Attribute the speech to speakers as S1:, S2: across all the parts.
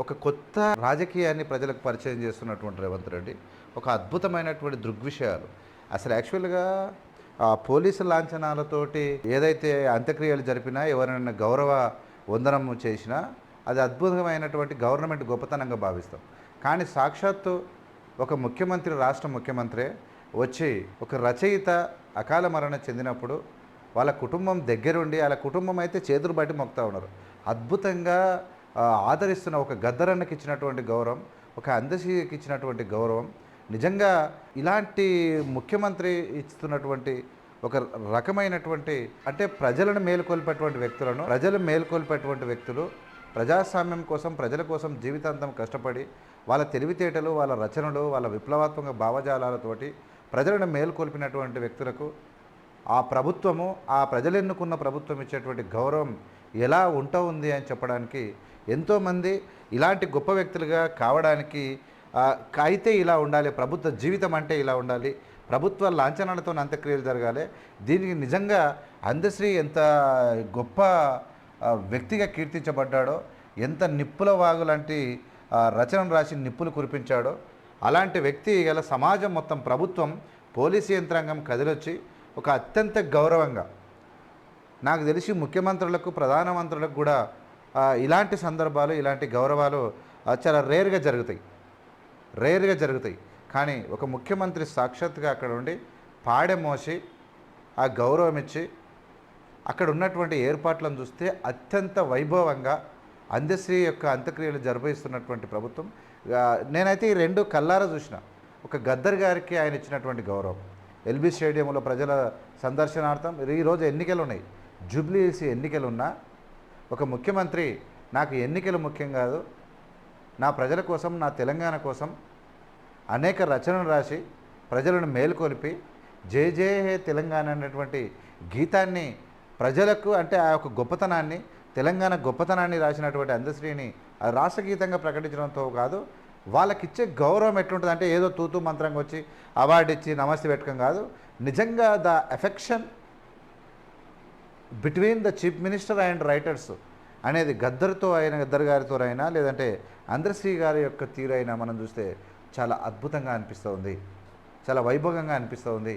S1: ఒక కొత్త రాజకీయాన్ని ప్రజలకు పరిచయం చేస్తున్నటువంటి రేవంత్ రెడ్డి ఒక అద్భుతమైనటువంటి దృగ్విషయాలు. అసలు యాక్చువల్గా ఆ పోలీసు లాంఛనాలతోటి ఏదైతే అంత్యక్రియలు జరిపినా ఎవరైనా గౌరవ వందనం చేసినా అది అద్భుతమైనటువంటి గవర్నమెంట్ గొప్పతనంగా భావిస్తాం. కానీ సాక్షాత్తు ఒక ముఖ్యమంత్రి రాష్ట్ర ముఖ్యమంత్రి వచ్చి ఒక రచయిత అకాల మరణ చెందినప్పుడు వాళ్ళ కుటుంబం దగ్గరుండి వాళ్ళ కుటుంబం అయితే చేతులు బట్టి మొక్తా ఉన్నారు. అద్భుతంగా ఆదరిస్తున్న ఒక గద్దరన్నకి ఇచ్చినటువంటి గౌరవం ఒక అందశీకి ఇచ్చినటువంటి గౌరవం. నిజంగా ఇలాంటి ముఖ్యమంత్రి ఇస్తున్నటువంటి ఒక రకమైనటువంటి అంటే ప్రజలను మేలుకొల్పేటువంటి వ్యక్తులను ప్రజలు మేలుకొల్పేటువంటి వ్యక్తులు ప్రజాస్వామ్యం కోసం ప్రజల కోసం జీవితాంతం కష్టపడి వాళ్ళ తెలివితేటలు వాళ్ళ రచనలు వాళ్ళ విప్లవాత్మక భావజాలాలతోటి ప్రజలను మేలుకొల్పినటువంటి వ్యక్తులకు ఆ ప్రభుత్వము ఆ ప్రజలెన్నుకున్న ప్రభుత్వం ఇచ్చేటువంటి గౌరవం ఎలా ఉంటా ఉంది అని చెప్పడానికి ఎంతోమంది ఇలాంటి గొప్ప వ్యక్తులుగా కావడానికి అయితే ఇలా ఉండాలి ప్రభుత్వ జీవితం అంటే ఇలా ఉండాలి ప్రభుత్వ లాంఛనాలతో అంత్యక్రియలు జరగాలి. దీనికి నిజంగా అందశ్రీ ఎంత గొప్ప వ్యక్తిగా కీర్తించబడ్డాడో ఎంత నిప్పుల వాగు లాంటి రచనను రాసి నిప్పులు కురిపించాడో అలాంటి వ్యక్తి గల సమాజం మొత్తం ప్రభుత్వం పోలీసు యంత్రాంగం కదిలొచ్చి ఒక అత్యంత గౌరవంగా నాకు తెలిసి ముఖ్యమంత్రులకు ప్రధానమంత్రులకు కూడా ఇలాంటి సందర్భాలు ఇలాంటి గౌరవాలు చాలా రేర్గా జరుగుతాయి. రేర్గా జరుగుతాయి. కానీ ఒక ముఖ్యమంత్రి సాక్షాత్గా అక్కడ ఉండి పాడె మోసి ఆ గౌరవం ఇచ్చి అక్కడ ఉన్నటువంటి ఏర్పాట్లను చూస్తే అత్యంత వైభవంగా అందశ్రీ యొక్క అంత్యక్రియలు జరిపిస్తున్నటువంటి ప్రభుత్వం. నేనైతే ఈ రెండు కల్లారా చూసిన. ఒక గద్దర్ గారికి ఆయన ఇచ్చినటువంటి గౌరవం. ఎల్బీ స్టేడియంలో ప్రజల సందర్శనార్థం. ఈరోజు ఎన్నికలు ఉన్నాయి. జూబ్లీసి ఎన్నికలు ఉన్నా ఒక ముఖ్యమంత్రి నాకు ఎన్నికలు ముఖ్యం కాదు. నా ప్రజల కోసం నా తెలంగాణ కోసం అనేక రచనలు రాసి ప్రజలను మేల్కొల్పి జై జే హే తెలంగాణ అనేటువంటి గీతాన్ని ప్రజలకు అంటే ఆ యొక్క గొప్పతనాన్ని తెలంగాణ గొప్పతనాన్ని రాసినటువంటి అందశ్రీని ఆ రాష్ట్ర గీతంగా ప్రకటించడంతో కాదు వాళ్ళకిచ్చే గౌరవం ఎట్లుంటుంది అంటే ఏదో తూతూ మంత్రంగా వచ్చి అవార్డు ఇచ్చి నమస్తే పెట్టడం కాదు. నిజంగా the affection between the chief minister and writers అనేది గద్దర్తో అయిన గద్దర్ గారితో అయినా లేదంటే అందరిశ్రీ గారి యొక్క తీరైనా మనం చూస్తే చాలా అద్భుతంగా అనిపిస్తూ ఉంది చాలా వైభవంగా అనిపిస్తూ ఉంది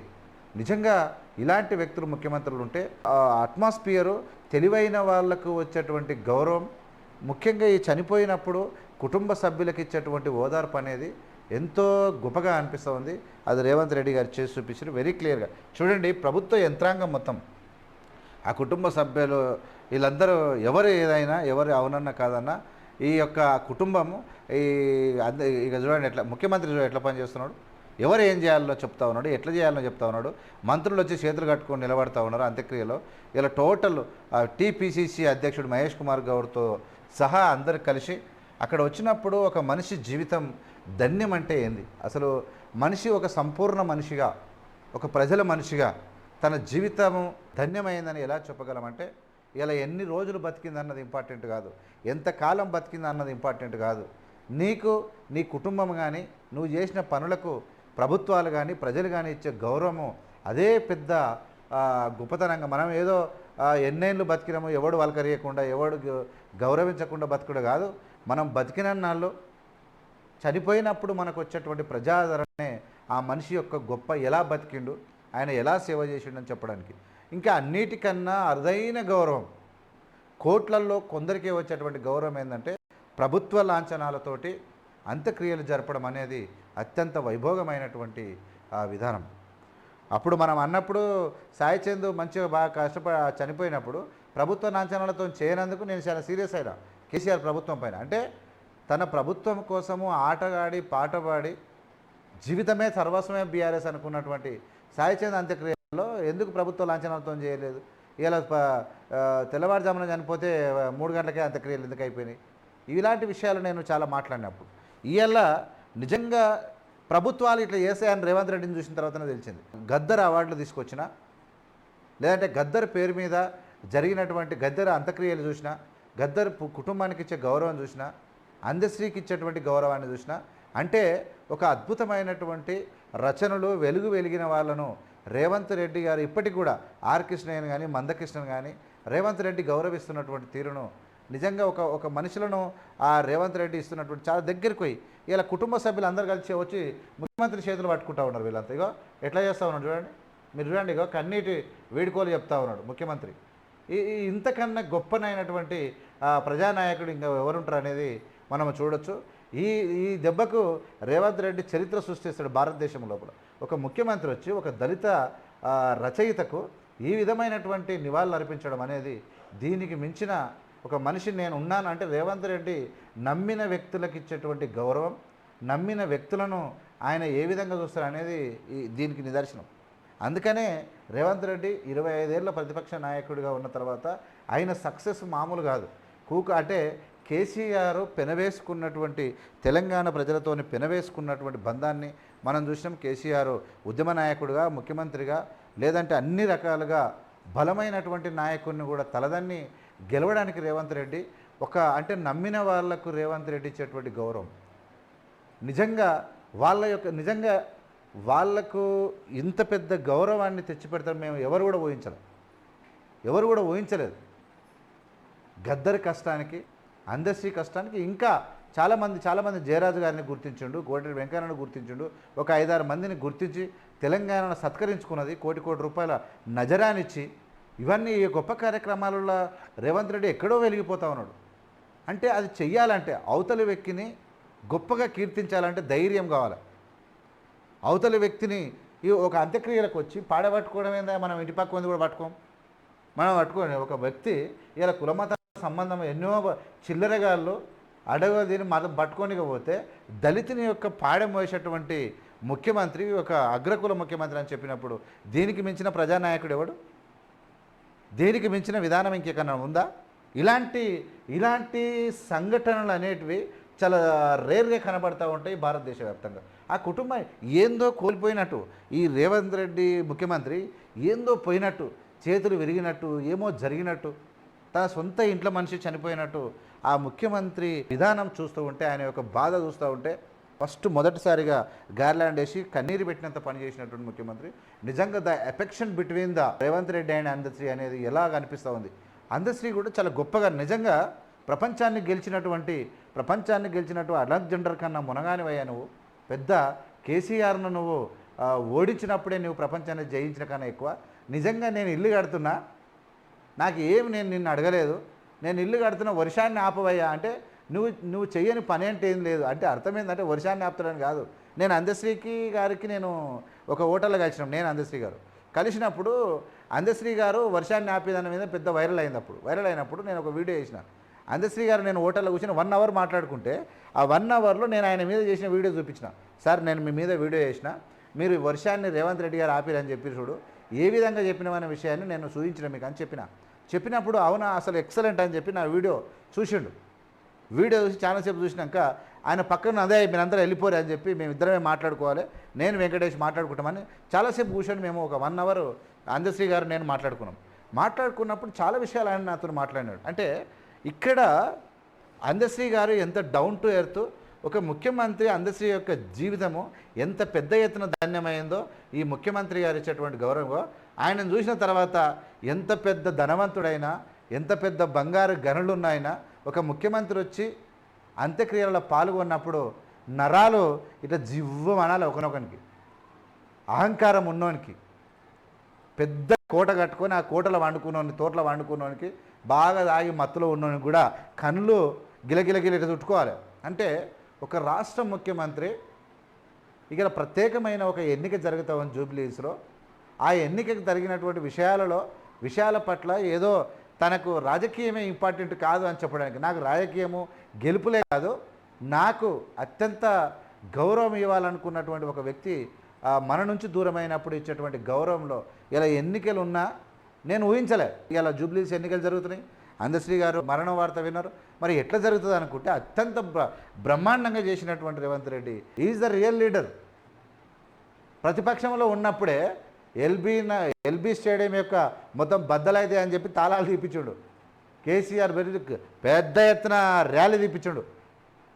S1: నిజంగా ఇలాంటి వ్యక్తులు ముఖ్యమంత్రులు ఉంటే ఆ అట్మాస్ఫియరు తెలివైన వాళ్ళకు వచ్చేటువంటి గౌరవం ముఖ్యంగా ఈ చనిపోయినప్పుడు కుటుంబ సభ్యులకు ఇచ్చేటువంటి ఓదార్పు అనేది ఎంతో గొప్పగా అనిపిస్తుంది. అది రేవంత్ రెడ్డి గారు చేసి చూపించారు. వెరీ క్లియర్గా చూడండి ప్రభుత్వ యంత్రాంగం మొత్తం. ఆ కుటుంబ సభ్యులు వీళ్ళందరూ ఎవరు ఏదైనా ఎవరు అవునన్నా కాదన్నా ఈ యొక్క కుటుంబము ఈ ఇక చూడండి ఎట్లా ముఖ్యమంత్రి చూడండి ఎట్లా పనిచేస్తున్నాడు? ఎవరు ఏం చేయాలో చెప్తా ఉన్నాడు ఎట్లా చేయాలో చెప్తా ఉన్నాడు మంత్రులు వచ్చి చేతులు కట్టుకొని నిలబడతా ఉన్నారు అంత్యక్రియలో. ఇలా టోటల్ టీపీసీసీ అధ్యక్షుడు మహేష్ కుమార్ గౌడ్తో సహా అందరు కలిసి అక్కడ వచ్చినప్పుడు ఒక మనిషి జీవితం ధన్యం అంటే ఏంది? అసలు మనిషి ఒక సంపూర్ణ మనిషిగా ఒక ప్రజల మనిషిగా తన జీవితము ధన్యమైందని ఎలా చెప్పగలమంటే ఇలా ఎన్ని రోజులు బతికింది అన్నది ఇంపార్టెంట్ కాదు. ఎంతకాలం బతికింది అన్నది ఇంపార్టెంట్ కాదు. నీకు నీ కుటుంబం కానీ నువ్వు చేసిన పనులకు ప్రభుత్వాలు కానీ ప్రజలు కానీ ఇచ్చే గౌరవము అదే పెద్ద గొప్పతనంగా మనం ఏదో ఎన్నేళ్ళు బతికినాము ఎవడు వలకరియకుండా ఎవడు గౌరవించకుండా బతుకుడు కాదు. మనం బతికిన నాళ్ళు చనిపోయినప్పుడు మనకు వచ్చేటువంటి ప్రజాదరణే ఆ మనిషి యొక్క గొప్ప ఎలా బతికిండు ఆయన ఎలా సేవ చేసిండని చెప్పడానికి. ఇంకా అన్నిటికన్నా అరుదైన గౌరవం. కోట్లల్లో కొందరికే వచ్చేటువంటి గౌరవం ఏంటంటే ప్రభుత్వ లాంఛనాలతోటి అంత్యక్రియలు జరపడం అనేది అత్యంత వైభోగమైనటువంటి విధానం. అప్పుడు మనం అన్నప్పుడు సాయి చందు మంచిగా బాగా కష్టప చనిపోయినప్పుడు ప్రభుత్వ లాంఛనాలతో చేయనందుకు నేను చాలా సీరియస్ అయినా. కేసీఆర్ ప్రభుత్వం పైన. అంటే తన ప్రభుత్వం కోసము ఆటగాడి పాటపాడి జీవితమే సర్వస్వమే బీఆర్ఎస్ అనుకున్నటువంటి సాయిచంద్ అంత్యక్రియలో ఎందుకు ప్రభుత్వ లాంఛనాలతో చేయలేదు? ఇలా తెల్లవారుజామున చనిపోతే మూడు గంటలకే అంత్యక్రియలు ఎందుకు అయిపోయినాయి? ఇలాంటి విషయాలు నేను చాలా మాట్లాడినప్పుడు. ఇవాళ నిజంగా ప్రభుత్వాలు ఇట్లా చేసాయని రేవంత్ రెడ్డిని చూసిన తర్వాతనే తెలిసింది. గద్దర్ అవార్డులు తీసుకొచ్చిన లేదంటే గద్దర్ పేరు మీద జరిగినటువంటి గద్దర్ అంత్యక్రియలు చూసినా గద్దర్ కుటుంబానికి ఇచ్చే గౌరవం చూసినా అందశ్రీకి ఇచ్చేటువంటి గౌరవాన్ని చూసినా అంటే ఒక అద్భుతమైనటువంటి రచనలు వెలుగు వెలిగిన వాళ్ళను రేవంత్ రెడ్డి గారు ఇప్పటికి కూడా ఆర్ కృష్ణయ్యను కానీ మందకృష్ణను కానీ రేవంత్ రెడ్డి గౌరవిస్తున్నటువంటి తీరును నిజంగా ఒక ఒక మనుషులను ఆ రేవంత్ రెడ్డి ఇస్తున్నటువంటి చాలా దగ్గరికి పోయి ఇలా కుటుంబ సభ్యులు అందరు కలిసి వచ్చి ముఖ్యమంత్రి చేతులు పట్టుకుంటా ఉన్నారు వీళ్ళంతా. ఇగో ఎట్లా చేస్తా ఉన్నాడు చూడండి. మీరు చూడండి ఇగో కన్నీటి వేడుకోలు చెప్తా ఉన్నాడు ముఖ్యమంత్రి. ఈ ఇంతకన్నా గొప్పనైనటువంటి ప్రజానాయకుడు ఇంకా ఎవరుంటారు అనేది మనం చూడొచ్చు. ఈ ఈ దెబ్బకు రేవంత్ రెడ్డి చరిత్ర సృష్టిస్తాడు భారతదేశం లోపల. ఒక ముఖ్యమంత్రి వచ్చి ఒక దళిత రచయితకు ఈ విధమైనటువంటి నివాళులు అర్పించడం అనేది దీనికి మించిన ఒక మనిషి నేను ఉన్నాను అంటే రేవంత్ రెడ్డి నమ్మిన వ్యక్తులకు ఇచ్చేటువంటి గౌరవం నమ్మిన వ్యక్తులను ఆయన ఏ విధంగా చూస్తారు అనేది ఈ దీనికి నిదర్శనం. అందుకనే రేవంత్ రెడ్డి ఇరవై ఐదేళ్ళ ప్రతిపక్ష నాయకుడిగా ఉన్న తర్వాత ఆయన సక్సెస్ మామూలు కాదు. కూక అంటే కేసీఆర్ పెనవేసుకున్నటువంటి తెలంగాణ ప్రజలతోని పెనవేసుకున్నటువంటి బంధాన్ని మనం చూసినాం. కేసీఆర్ ఉద్యమ నాయకుడిగా ముఖ్యమంత్రిగా లేదంటే అన్ని రకాలుగా బలమైనటువంటి నాయకుడిని కూడా తలదన్ని గెలవడానికి రేవంత్ రెడ్డి ఒక అంటే నమ్మిన వాళ్ళకు రేవంత్ రెడ్డి ఇచ్చేటువంటి గౌరవం. నిజంగా వాళ్ళ యొక్క నిజంగా వాళ్ళకు ఇంత పెద్ద గౌరవాన్ని తెచ్చిపెడతారు మేము ఎవరు కూడా ఊహించలేం. ఎవరు కూడా ఊహించలేదు. గద్దరి కష్టానికి అందశ్రీ కష్టానికి ఇంకా చాలామంది చాలామంది జయరాజు గారిని గుర్తించిండు కోటి వెంకయ్యను గుర్తించిండు ఒక ఐదారు మందిని గుర్తించి తెలంగాణను సత్కరించుకున్నది కోటి కోటి రూపాయల నజరానిచ్చి ఇవన్నీ ఈ గొప్ప కార్యక్రమాలలో రేవంత్ రెడ్డి ఎక్కడో వెలిగిపోతా ఉన్నాడు. అంటే అది చెయ్యాలంటే అవతలి వ్యక్తిని గొప్పగా కీర్తించాలంటే ధైర్యం కావాలి. అవతలి వ్యక్తిని ఈ ఒక అంత్యక్రియలకు వచ్చి పాడబట్టుకోవడం ఏందా? మనం ఇంటి పక్క ఉంది కూడా పట్టుకోం. మనం పట్టుకోండి ఒక వ్యక్తి ఇలా కులమత సంబంధం ఎన్నో చిల్లరగాళ్ళు అడగ దీన్ని మత పట్టుకోనికపోతే దళితుని యొక్క పాడెం మోసేటువంటి ముఖ్యమంత్రి ఒక అగ్రకుల ముఖ్యమంత్రి అని చెప్పినప్పుడు దీనికి మించిన ప్రజానాయకుడు ఎవడు? దేనికి మించిన విధానం ఇంకెక్కడన్నా ఉందా? ఇలాంటి ఇలాంటి సంఘటనలు అనేటివి చాలా రేర్గా కనబడతా ఉంటాయి భారతదేశ వ్యాప్తంగా ఆ కుటుంబం ఏందో కోల్పోయినట్టు ఈ రేవంత్ రెడ్డి ముఖ్యమంత్రి ఏందో పోయినట్టు చేతులు విరిగినట్టు ఏమో జరిగినట్టు తన సొంత ఇంట్లో మనిషి చనిపోయినట్టు ఆ ముఖ్యమంత్రి విధానం చూస్తూ ఉంటే ఆయన యొక్క బాధ చూస్తూ ఉంటే ఫస్ట్ మొదటిసారిగా గార్లాండ్ వేసి కన్నీరు పెట్టినంత పని చేసినటువంటి ముఖ్యమంత్రి నిజంగా the affection between the Revanth Reddy and Andesri అనేది ఎలా కనిపిస్తూ ఉంది? అందశ్రీ కూడా చాలా గొప్పగా నిజంగా ప్రపంచాన్ని గెలిచినటువంటి ప్రపంచాన్ని గెలిచినట్టు అలెగ్జాండర్ కన్నా మునగానివయ్యా నువ్వు. పెద్ద కేసీఆర్ను నువ్వు ఓడించినప్పుడే నువ్వు ప్రపంచాన్ని జయించిన కన్నా ఎక్కువ. నిజంగా నేను ఇల్లు కడుతున్నా నాకు ఏమి నేను నిన్ను అడగలేదు. నేను ఇల్లు కడుతున్న వర్షాన్ని ఆపవయ్యా. అంటే నువ్వు నువ్వు చెయ్యని పని అంటే ఏం లేదు. అంటే అర్థం ఏంటంటే వర్షాన్ని ఆపుతాడని కాదు. నేను అందశ్రీకి గారికి నేను ఒక హోటల్లో కలిసినాం నేను అందశ్రీ గారు. కలిసినప్పుడు అందశ్రీ గారు వర్షాన్ని ఆపేదాని మీద పెద్ద వైరల్ అయింది అప్పుడు. వైరల్ అయినప్పుడు నేను ఒక వీడియో చేసిన. అందశ్రీ గారు నేను హోటల్లో కూర్చొని వన్ అవర్ మాట్లాడుకుంటే ఆ వన్ అవర్లో నేను ఆయన మీద చేసిన వీడియో చూపించిన. సార్ నేను మీ మీద వీడియో చేసిన. మీరు వర్షాన్ని రేవంత్ రెడ్డి గారు ఆపిరని చెప్పి చూడు. ఏ విధంగా చెప్పినవనే విషయాన్ని నేను సూచించిన మీకు అని చెప్పిన. చెప్పినప్పుడు అవునా అసలు ఎక్సలెంట్ అని చెప్పి నా వీడియో చూసిండు. వీడియో చూసి చాలాసేపు చూసినాక ఆయన పక్కన అదే మీరందరూ వెళ్ళిపోరు అని చెప్పి మేము ఇద్దరమే మాట్లాడుకోవాలి. నేను వెంకటేష్ మాట్లాడుకుంటామని చాలాసేపు కూర్చొని మేము ఒక వన్ అవర్ అందశ్రీ గారు నేను మాట్లాడుకున్నాం. మాట్లాడుకున్నప్పుడు చాలా విషయాలు ఆయన నాతో మాట్లాడినాడు. అంటే ఇక్కడ అందశ్రీ గారు ఎంత డౌన్ టు ఎర్త్ ఒక ముఖ్యమంత్రి అందశ్రీ యొక్క జీవితము ఎంత పెద్ద ఎత్తున ధాన్యమైందో ఈ ముఖ్యమంత్రి గారు ఇచ్చేటువంటి గౌరవం ఆయనను చూసిన తర్వాత ఎంత పెద్ద ధనవంతుడైనా ఎంత పెద్ద బంగారు గనులున్నాయినా ఒక ముఖ్యమంత్రి వచ్చి అంత్యక్రియలలో పాల్గొన్నప్పుడు నరాలు ఇట్లా జివ్వం అనాలి ఒకనొకనికి. అహంకారం ఉన్నోనికి. పెద్ద కోట కట్టుకొని ఆ కోటలో వండుకున్నోని తోటలో వండుకున్నోనికి బాగా తాగి మత్తులో ఉన్నోనికి కూడా కళ్ళు గిలగిలగిల చుట్టుకోవాలి. అంటే ఒక రాష్ట్ర ముఖ్యమంత్రి ఇక్కడ ప్రత్యేకమైన ఒక ఎన్నిక జరుగుతా ఉంది జూబ్లీస్లో ఆ ఎన్నికకు జరిగినటువంటి విషయాలలో విషయాల పట్ల ఏదో తనకు రాజకీయమే ఇంపార్టెంట్ కాదు అని చెప్పడానికి నాకు రాజకీయము గెలుపులే కాదు నాకు అత్యంత గౌరవం ఇవ్వాలనుకున్నటువంటి ఒక వ్యక్తి మన నుంచి దూరమైనప్పుడు ఇచ్చేటువంటి గౌరవంలో ఇలా ఎన్నికలు ఉన్నా నేను ఊహించలే. ఇలా జూబ్లీస్ ఎన్నికలు జరుగుతున్నాయి. అందశ్రీ గారు మరణ వార్త విన్నారు. మరి ఎట్లా జరుగుతుంది అనుకుంటే అత్యంత బ్ర- బ్రహ్మాండంగా చేసినటువంటి Revanth Reddy is the real leader. ప్రతిపక్షంలో ఉన్నప్పుడే ఎల్బీ ఎల్బీ స్టేడియం యొక్క మొత్తం బద్దలైతే అని చెప్పి తాళాలు తీపిచ్చాడు. కేసీఆర్ వెరీ పెద్ద ఎత్తున ర్యాలీ తీపిచ్చాడు.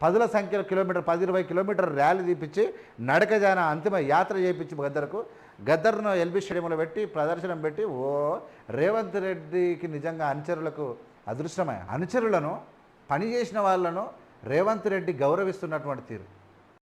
S1: పదుల సంఖ్యలో కిలోమీటర్ పది ఇరవై కిలోమీటర్ ర్యాలీ తీపిచ్చి నడక జాన అంతిమ యాత్ర చేయించి గద్దర్కు. గద్దర్ను ఎల్బీ స్టేడియంలో పెట్టి ప్రదర్శన పెట్టి ఓ రేవంత్ రెడ్డికి నిజంగా అనుచరులకు అదృష్టమే అనుచరులను పని చేసిన వాళ్ళను రేవంత్ రెడ్డి గౌరవిస్తున్నటువంటి తీరు.